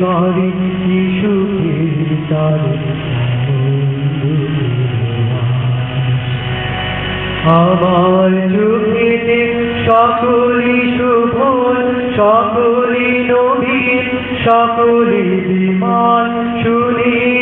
করে শিশুকে তার আমার যুগে সকলি শুভ সকলি নবীন সকলি বিমান শুনে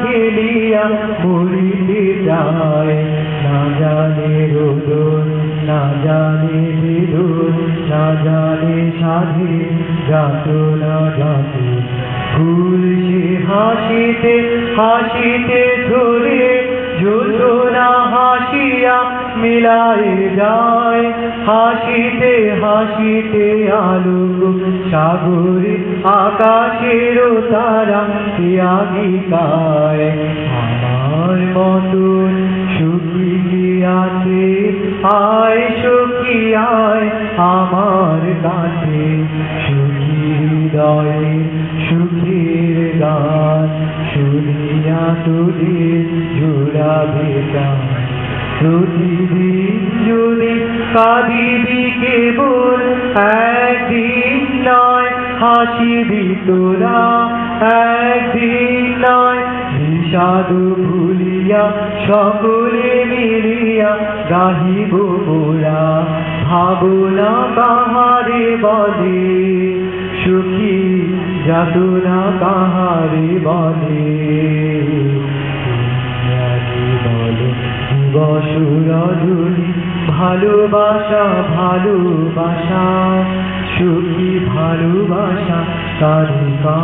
খেলিয়া মরিতে যায়। না জানে রোদন না জানে বেদন না জানে সাধে যাত না যাতে ফুল সে হাসিতে হাসিতে ধরে যোজনা হাসিয়া মিলায়ে যায়। হাসিতে হাসিতে আলো সাগরে আকাশের তারা ত্যাগিকায় আমার মতন সুখী আছে, আয় সুখী, আয় আমার কাছে। সুখী হৃদয়ে সুখীর গান শুনিয়া তোদের জোড়াবে গান প্রতিদিন যদি কাঁদিবি কেবল নয় তোরা একদিন নয় বিষাদ ভুলিয়া, সকলে মিলিয়া গাহিব মোরা। ভাবনা কাহারে বলে, সুখী যাতনা কাহারে বলে। ভালোবাসা ভালোবাসা। সুখী ভালোবাসা তারিকা